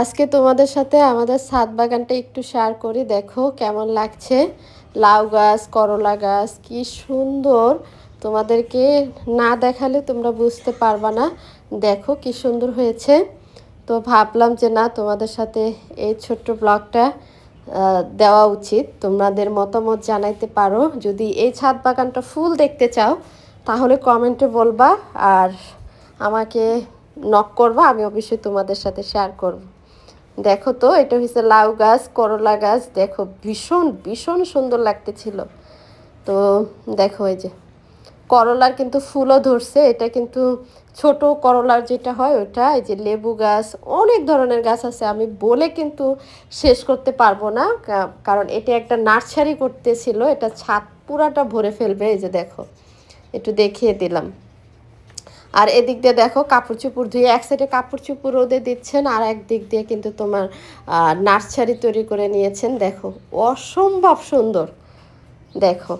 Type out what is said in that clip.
আজকে তোমাদের সাথে আমাদের ছাদ বাগানটা একটু শেয়ার করি। দেখো কেমন লাগছে। লাউ গাছ, করলা গাছ, কি সুন্দর। তোমাদেরকে না দেখালে তোমরা বুঝতে পারবা না। দেখো কি সুন্দর হয়েছে। তো ভাবলাম যে না, তোমাদের সাথে এই ছোট্ট ব্লগটা দেওয়া উচিত। তোমাদের মতামত জানাইতে পারো। যদি এই ছাদ বাগানটা ফুল দেখতে চাও, তাহলে কমেন্টে বলবা। আর আমাকে নক করবা, আমি অবশ্যই তোমাদের সাথে শেয়ার করব। দেখো তো, এটা হচ্ছে লাউ গাছ, করলা গাছ, দেখো ভীষণ ভীষণ সুন্দর লাগতেছিল। তো দেখো এই যে, করলার কিন্তু ফুলও ধরছে, এটা কিন্তু ছোট করলার যেটা হয় ওটা, এই যে লেবু গাছ, অনেক ধরনের গাছ আছে, আমি বলে কিন্তু শেষ করতে পারব না কারণ এটা একটা নার্সারি করতেছিল, এটা ছাদ পুরাটা ভরে ফেলবে, এই যে দেখো, একটু দেখিয়ে দিলাম। আর এদিক দিয়ে দেখো কাপড় চুপড় ধুয়ে, এক সাইডে কাপড় চুপড় রোদে দিচ্ছেন, আর একদিক দিয়ে কিন্তু তোমার নার্সারি তৈরি করে নিয়েছেন, দেখো। অসম্ভব সুন্দর। দেখো।